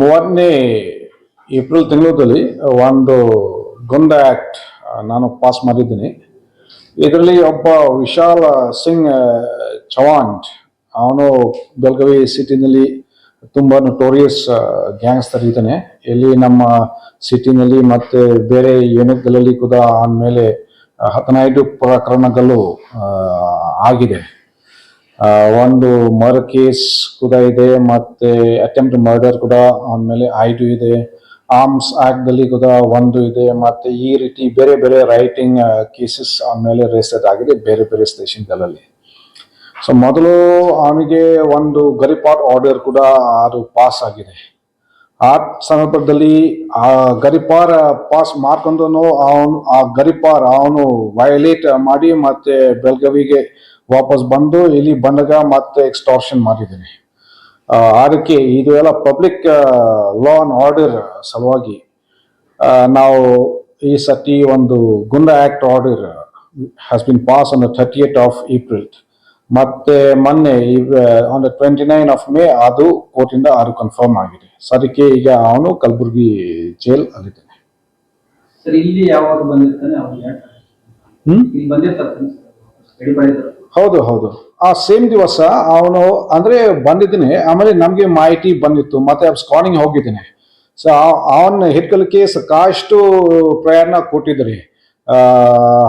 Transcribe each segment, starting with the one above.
ಮೂವತ್ತನೇ ಏಪ್ರಿಲ್ ತಿಂಗಳಲ್ಲಿ ಒಂದು ಗುಂಡ ಆಕ್ಟ್ ನಾನು ಪಾಸ್ ಮಾಡಿದ್ದೀನಿ. ಇದರಲ್ಲಿ ಒಬ್ಬ ವಿಶಾಲ್ ಸಿಂಗ್ ಚವಾನ್ ಅವನು ಬೆಳಗಾವಿ ಸಿಟಿನಲ್ಲಿ ತುಂಬ ನೋಟೋರಿಯಸ್ ಗ್ಯಾಂಗ್ಸ್ಟರ್ ಇದ್ದಾನೆ. ಇಲ್ಲಿ ನಮ್ಮ ಸಿಟಿನಲ್ಲಿ ಮತ್ತೆ ಬೇರೆ ಯೂನಿಟ್ಗಳಲ್ಲಿ ಕೂಡ ಆಮೇಲೆ ಹದಿನೈದು ಪ್ರಕರಣಗಳು ಆಗಿದೆ. ಒಂದು ಮರ್ಡರ್ ಕೇಸ್ ಕೂಡ ಇದೆ, ಮತ್ತೆ ಅಟೆಂಪ್ಟ್ ಮರ್ಡರ್ ಕೂಡ, ಆಮೇಲೆ ಮೇಲೆ ಐದು ಇದೆ. ಆರ್ಮ್ಸ್ ದಲ್ಲಿ ಕೂಡ ಒಂದು ಇದೆ, ಮತ್ತೆ ಈ ರೀತಿ ಬೇರೆ ಬೇರೆ ರೈಟಿಂಗ್ ಕೇಸಸ್ ಆಮೇಲೆ ಮೇಲೆ ರಿಜಿಸ್ಟರ್ ಆಗಿದೆ ಬೇರೆ ಬೇರೆ ಸ್ಟೇಷನ್ಗಳಲ್ಲಿ ಸೊ ಮೊದಲು ಅವನಿಗೆ ಒಂದು ಗರಿಪಾಟ್ ಆರ್ಡರ್ ಕೂಡ ಅದು ಪಾಸ್ ಆಗಿದೆ. ಆ ಸಂದರ್ಭದಲ್ಲಿ, ಆ ಗರಿಪಾರ ಪಾಸ್ ಮಾಡ್ಕೊಂಡು ಅವನು ಆ ಗರಿಪಾರ್ ಅವನು ವಯಲೇಟ್ ಮಾಡಿ, ಮತ್ತೆ ಬೆಳಗಾವಿಗೆ ವಾಪಸ್ ಬಂದು ಇಲ್ಲಿ ಬಂದಾಗ ಮತ್ತೆ ಎಕ್ಸ್ಟಾರ್ಷನ್ ಮಾಡಿದ್ದೀನಿ. ಅದಕ್ಕೆ ಇದು ಎಲ್ಲ ಪಬ್ಲಿಕ್ ಲಾ ಅಂಡ್ ಆರ್ಡರ್ ಸಲುವಾಗಿ ನಾವು ಈ ಸತಿ ಒಂದು ಗುಂಡ act order has been pass on the thirty eight of April ಮತ್ತೆ ಮೊನ್ನೆ on the twenty nine of May ಅದು ಕೋರ್ಟಿಂದ ಅದು ಕನ್ಫರ್ಮ್ ಆಗಿದೆ. ಸದಕ್ಕೆ ಅದಕ್ಕೆ ಈಗ ಅವನು ಕಲಬುರಗಿ ಜೈಲ್ ಅಲ್ಲಿದ್ದಾನೆ. ಇಲ್ಲಿ ಯಾವಾಗ ಬಂದಿರ್ತಾನೆ? ಹ್ಮ್? ಹೌದು ಹೌದು. ಆ ಸೇಮ್ ದಿವಸ ಅವನು, ಅಂದ್ರೆ ಬಂದಿದ್ದೀನಿ, ಆಮೇಲೆ ನಮಗೆ ಮಾಹಿತಿ ಬಂದಿತ್ತು, ಮತ್ತೆ ಸ್ಕಾನಿಂಗ್ ಹೋಗಿದ್ದೀನಿ. ಸೊ ಅವನ ಹಿಡ್ಕಲಿಕ್ಕೆ ಸಾಕಷ್ಟು ಪ್ರಯಾಣ ಕೊಟ್ಟಿದ್ರಿ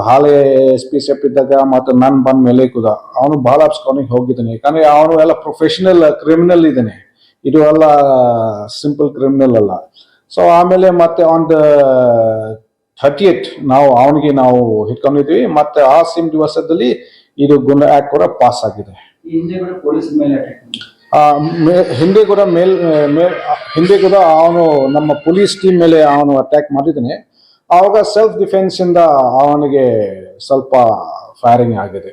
ಹಾಲೆ ಎಸ್ ಪಿ ಎಫ್ ಇದ್ದಾಗ ಮತ್ತೆ ನನ್ ಬಂದ ಮೇಲೆ ಕೂಡ ಅವನು ಬಹಳ ಸ್ಕಾನಿಂಗ್ ಹೋಗಿದ್ದಾನೆ. ಯಾಕಂದ್ರೆ ಅವನು ಎಲ್ಲ ಪ್ರೊಫೆಷನಲ್ ಕ್ರಿಮಿನಲ್ ಇದ್ದಾನೆ. ಇದು ಎಲ್ಲ ಸಿಂಪಲ್ ಕ್ರಿಮಿನಲ್ ಅಲ್ಲ. ಸೊ ಆಮೇಲೆ ಮತ್ತೆ ಆನ್ ಥರ್ಟಿ ಏಟ್ ನಾವು, ಅವನಿಗೆ ನಾವು ಹಿಡ್ಕೊಂಡಿದ್ವಿ. ಮತ್ತೆ ಆ ಸೇಮ್ ದಿವಸದಲ್ಲಿ ಇದು ಗುಂಡ ಆ್ಯಕ್ಟ್ ಕೂಡ ಪಾಸ್ ಆಗಿದೆ. ಹಿಂದೆ ಕೂಡ ಪೊಲೀಸ್ ಮೇಲೆ ಅಟ್ಯಾಕ್ ಮಾಡಿ ಆ, ಹಿಂದೆ ಕೂಡ ಮೇಲ್ ಮೇಲ್ ಹಿಂದೆ ಕೂಡ ಅವನು ನಮ್ಮ ಪೊಲೀಸ್ ಟೀಮ್ ಮೇಲೆ ಅವನು ಅಟ್ಯಾಕ್ ಮಾಡಿದ್ದಾನೆ. ಆವಾಗ ಸೆಲ್ಫ್ ಡಿಫೆನ್ಸ್ ಇಂದ ಅವನಿಗೆ ಸ್ವಲ್ಪ ಫೈರಿಂಗ್ ಆಗಿದೆ.